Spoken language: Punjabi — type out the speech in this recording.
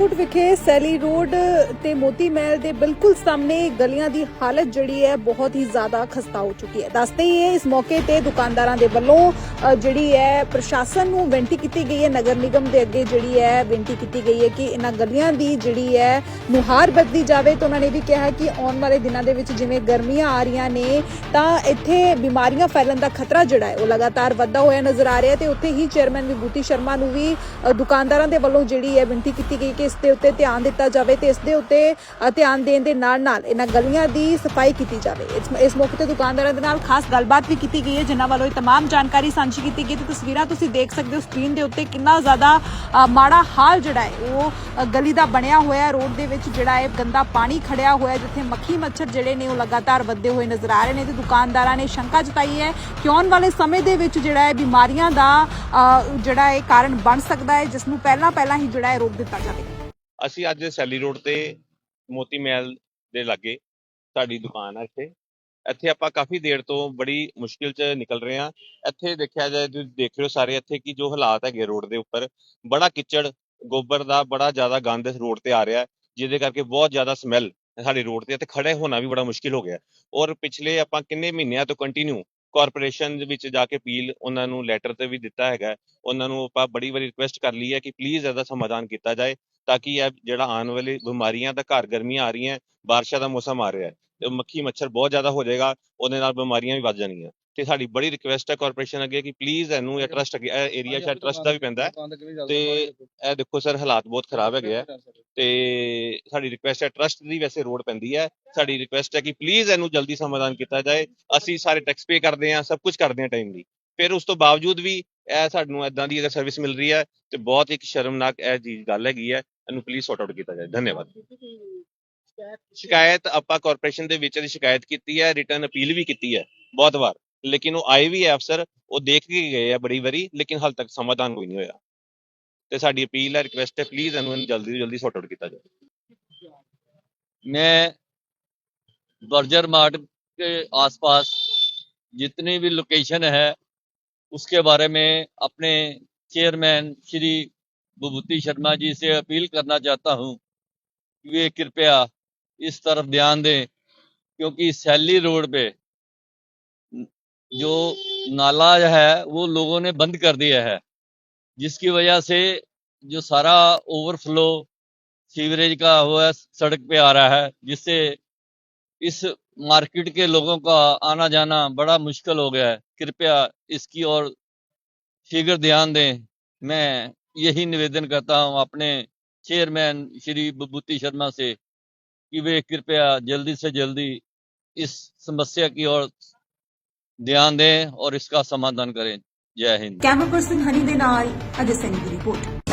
ਰੋਡ ਵਿਖੇ ਸੈਲੀ ਰੋਡ ਤੇ ਮੋਤੀ ਮਹਿਲ ਦੇ ਬਿਲਕੁਲ ਸਾਹਮਣੇ ਗਲੀਆਂ ਦੀ ਹਾਲਤ ਜਿਹੜੀ ਹੈ ਬਹੁਤ ਹੀ ਜ਼ਿਆਦਾ ਖਸਤਾ ਹੋ ਚੁੱਕੀ ਹੈ। ਦੱਸਦੇ ਹੀ ਹੈ ਇਸ ਮੌਕੇ ਤੇ ਦੁਕਾਨਦਾਰਾਂ ਦੇ ਵੱਲੋਂ ਜਿਹੜੀ ਹੈ ਪ੍ਰਸ਼ਾਸਨ ਨੂੰ ਬੇਨਤੀ ਕੀਤੀ ਗਈ ਹੈ, ਨਗਰ ਨਿਗਮ ਦੇ ਅੱਗੇ ਜਿਹੜੀ ਹੈ ਬੇਨਤੀ ਕੀਤੀ ਗਈ ਹੈ ਕਿ ਇਹਨਾਂ ਗਲੀਆਂ ਦੀ ਜਿਹੜੀ ਹੈ ਨੁਹਾਰ ਬਦਲੀ ਜਾਵੇ। ਤਾਂ ਉਹਨਾਂ ਨੇ ਵੀ ਕਿਹਾ ਕਿ ਆਉਣ ਵਾਲੇ ਦਿਨਾਂ ਦੇ ਵਿੱਚ ਜਿਵੇਂ ਗਰਮੀਆਂ ਆ ਰਹੀਆਂ ਨੇ, ਤਾਂ ਇੱਥੇ ਬਿਮਾਰੀਆਂ ਫੈਲਣ ਦਾ ਖਤਰਾ ਜਿਹੜਾ ਹੈ ਉਹ ਲਗਾਤਾਰ ਵੱਧਦਾ ਹੋਇਆ ਨਜ਼ਰ ਆ ਰਿਹਾ ਤੇ ਉੱਥੇ ਹੀ ਚੇਅਰਮੈਨ ਵਿਭੂਤੀ ਸ਼ਰਮਾ ਨੂੰ ਵੀ ਦੁਕਾਨਦਾਰਾਂ ਦੇ ਵੱਲੋਂ ਜਿਹੜੀ ਹੈ ਬੇਨਤੀ ਕੀਤੀ ਗਈ ਕਿ ਇਸ ਦੇ ਉੱਤੇ ਧਿਆਨ ਦਿੱਤਾ ਜਾਵੇ ਤੇ ਇਸ ਦੇ ਉੱਤੇ ਅ, ਧਿਆਨ ਦੇਣ ਦੇ ਨਾਲ ਨਾਲ ਇਹਨਾਂ ਗਲੀਆਂ ਦੀ ਸਫਾਈ ਕੀਤੀ ਜਾਵੇ ਇਸ ਇਸ ਮੌਕੇ ਤੇ ਦੁਕਾਨਦਾਰਾਂ ਦੇ ਨਾਲ ਖਾਸ ਗੱਲਬਾਤ ਵੀ ਕੀਤੀ ਗਈ ਹੈ ਜਿਨ੍ਹਾਂ ਵੱਲੋਂ ਇਹ तमाम ਜਾਣਕਾਰੀ ਸਾਂਝੀ ਕੀਤੀ ਗਈ ਤੇ ਤਸਵੀਰਾਂ ਤੁਸੀਂ ਦੇਖ ਸਕਦੇ ਹੋ ਸਕਰੀਨ ਦੇ ਉੱਤੇ ਕਿੰਨਾ ਜ਼ਿਆਦਾ ਅ, ਮਾੜਾ ਹਾਲ ਜਿਹੜਾ ਹੈ ਉਹ ਅ, ਗਲੀ ਦਾ ਬਣਿਆ ਹੋਇਆ ਹੈ ਰੋਡ ਦੇ ਵਿੱਚ ਜਿਹੜਾ ਹੈ ਗੰਦਾ ਪਾਣੀ ਖੜਿਆ ਹੋਇਆ ਹੈ ਜਿੱਥੇ ਮੱਖੀ ਮੱਛਰ ਜਿਹੜੇ ਨੇ ਉਹ ਲਗਾਤਾਰ ਵੱਧਦੇ ਹੋਏ ਨਜ਼ਰ ਆ ਰਹੇ ਨੇ ਤੇ ਦੁਕਾਨਦਾਰਾਂ ਨੇ ਸ਼ੰਕਾ ਜਤਾਈ ਹੈ ਕਿ ਆਉਣ ਵਾਲੇ ਸਮੇਂ ਦੇ ਵਿੱਚ ਜਿਹੜਾ ਹੈ ਬਿਮਾਰੀਆਂ ਦਾ ਅ, ਜਿਹੜਾ ਹੈ ਕਾਰਨ ਬਣ ਸਕਦਾ ਹੈ ਜਿਸ ਨੂੰ ਪਹਿਲਾਂ ਪਹਿਲਾਂ ਹੀ ਜਿਹੜਾ ਹੈ ਰੋਕ ਦਿੱਤਾ ਜਾਵੇ ਅਸੀਂ ਅੱਜ ਸੈਲੀ ਰੋਡ ਤੇ ਮੋਤੀ ਮਹਿਲ ਦੇ ਲਾਗੇ ਸਾਡੀ ਦੁਕਾਨ ਹੈ ਇੱਥੇ। ਇੱਥੇ ਆਪਾਂ ਕਾਫੀ ਦੇਰ ਤੋਂ ਬੜੀ ਮੁਸ਼ਕਿਲ 'ਚ ਨਿਕਲ ਰਹੇ ਹਾਂ ਇੱਥੇ ਦੇਖਿਆ ਜਾਏ ਤੁਸੀਂ ਦੇਖ ਰਹੇ ਹੋ ਸਾਰੇ ਇੱਥੇ ਕਿ ਜੋ ਹਾਲਾਤ ਹੈਗੇ ਰੋਡ ਦੇ ਉੱਪਰ, ਬੜਾ ਕਿਚੜ, ਗੋਬਰ ਦਾ ਬੜਾ ਜ਼ਿਆਦਾ ਗੰਦ ਇਸ ਰੋਡ ਤੇ ਆ ਰਿਹਾ ਜਿਹਦੇ ਕਰਕੇ ਬਹੁਤ ਜ਼ਿਆਦਾ ਸਮੈਲ ਸਾਡੇ ਰੋਡ ਤੇ ਤੇ ਖੜੇ ਹੋਣਾ ਵੀ ਬੜਾ ਮੁਸ਼ਕਿਲ ਹੋ ਗਿਆ। ਔਰ ਪਿਛਲੇ ਆਪਾਂ ਕਿੰਨੇ ਮਹੀਨਿਆਂ ਤੋਂ ਕੰਟੀਨਿਊ ਕਾਰਪੋਰੇਸ਼ਨ ਦੇ ਵਿੱਚ ਜਾ ਕੇ ਅਪੀਲ ਉਹਨਾਂ ਨੂੰ ਲੈਟਰ ਤੇ ਵੀ ਦਿੱਤਾ ਹੈਗਾ ਉਹਨਾਂ ਨੂੰ ਆਪਾਂ ਬੜੀ ਵਾਰੀ ਰਿਕੁਐਸਟ ਕਰ ਲਈ ਹੈ ਕਿ ਪਲੀਜ਼ ਇਹਦਾ ਸਮਾਧਾਨ ਕੀਤਾ ਜਾਏ। ਤਾਂ ਕਿ ਇਹ ਜਿਹੜਾ ਆਉਣ ਵਾਲੀ ਬਿਮਾਰੀਆਂ ਦਾ ਘਰ ਗਰਮੀਆਂ ਆ ਰਹੀਆਂ ਬਾਰਿਸ਼ਾਂ ਦਾ ਮੌਸਮ ਆ ਰਿਹਾ ਹੈ ਤੇ ਮੱਖੀ ਮੱਛਰ ਬਹੁਤ ਜ਼ਿਆਦਾ ਹੋ ਜਾਏਗਾ ਉਹਦੇ ਨਾਲ ਬਿਮਾਰੀਆਂ ਵੀ ਵੱਧ ਜਾਣਗੀਆਂ ਤੇ ਸਾਡੀ ਬੜੀ ਰਿਕੁਐਸਟ ਹੈ ਕਾਰਪੋਰੇਸ਼ਨ ਅੱਗੇ ਕਿ ਪਲੀਜ਼ ਇਹਨੂੰ ਇਹ ਟਰਸਟ ਅੱਗੇ ਇਹ ਏਰੀਆ ਸ਼ਾਇਦ ਟਰਸਟ ਦਾ ਵੀ ਪੈਂਦਾ ਹੈ। ਤੇ ਇਹ ਦੇਖੋ ਸਰ ਹਾਲਾਤ ਬਹੁਤ ਖਰਾਬ ਹੈਗੇ ਆ ਤੇ ਸਾਡੀ ਰਿਕੁਐਸਟ ਹੈ ਟਰਸਟ ਦੀ ਵੈਸੇ ਰੋਡ ਪੈਂਦੀ ਹੈ। ਸਾਡੀ ਰਿਕੁਐਸਟ ਹੈ ਕਿ ਪਲੀਜ਼ ਇਹਨੂੰ ਜਲਦੀ ਸਮਾਧਾਨ ਕੀਤਾ ਜਾਏ। ਅਸੀਂ ਸਾਰੇ ਟੈਕਸ ਪੇ ਕਰਦੇ ਹਾਂ ਸਭ ਕੁਝ ਕਰਦੇ ਹਾਂ ਟਾਈਮਲੀ ਫਿਰ ਉਸ ਤੋਂ ਬਾਵਜੂਦ ਵੀ ਇਹ ਸਾਨੂੰ ਇਦਾਂ ਦੀ ਅਗਰ ਸਰਵਿਸ ਮਿਲ ਰਹੀ ਹੈ ਤੇ ਬਹੁਤ ਇੱਕ ਸ਼ਰਮਨਾਕ ਇਹ ਚੀਜ਼ ਗੱਲ ਹੈਗੀ ਹੈ ਇਹਨੂੰ ਪਲੀਜ਼ ਸੌਟ ਆਊਟ ਕੀਤਾ ਜਾਏ ਧੰਨਵਾਦ ਸ਼ਿਕਾਇਤ ਆਪਾਂ ਕਾਰਪੋਰੇਸ਼ਨ ਦੇ ਵਿੱਚ ਦੀ ਸ਼ਿਕਾਇਤ ਕੀਤੀ ਹੈ ਰਿਟਰਨ ਅਪੀਲ ਵੀ ਕੀਤੀ ਹੈ ਬਹੁਤ ਵਾਰ ਲੇਕਿਨ ਉਹ ਆਏ ਵੀ ਹੈ ਅਫਸਰ ਉਹ ਦੇਖ ਕੇ ਗਏ ਆ ਬੜੀ ਵਾਰੀ ਲੇਕਿਨ ਹਾਲ ਤੱਕ ਸਮਾਧਾਨ ਕੋਈ ਨਹੀਂ ਹੋਇਆ ਤੇ ਸਾਡੀ ਅਪੀਲ ਹੈ ਰਿਕੁਐਸਟ ਹੈ ਪਲੀਜ਼ ਇਹਨੂੰ ਜਲਦੀ ਤੋਂ ਜਲਦੀ ਸੌਟ ਆਊਟ ਕੀਤਾ ਜਾਏ मैं बर्जर मार्ट के आसपास जितनी भी लोकेशन है उसके बारे में अपने चेयरमैन श्री विभूति शर्मा जी से अपील करना चाहता हूँ कि वे कृपया इस तरफ़ ध्यान दें, क्योंकि सैली रोड पे जो नाला है, वो लोगों ने बंद कर दिया है, जिसकी वजह से जो सारा ओवरफ्लो सीवरेज का हुआ सड़क पे आ रहा है, जिससे इस मार्केट के लोगों का आना जाना बड़ा मुश्किल हो गया है। कृपया इसकी ओर शीघ्र ध्यान दें। मैं यही निवेदन करता हूँ अपने चेयरमैन श्री बबूती शर्मा से कि वे कृपया जल्दी से जल्दी इस समस्या की ओर ध्यान दें और इसका समाधान करें। जय हिंद। कैमरा पर्सन हनी दे अजय सिंह की रिपोर्ट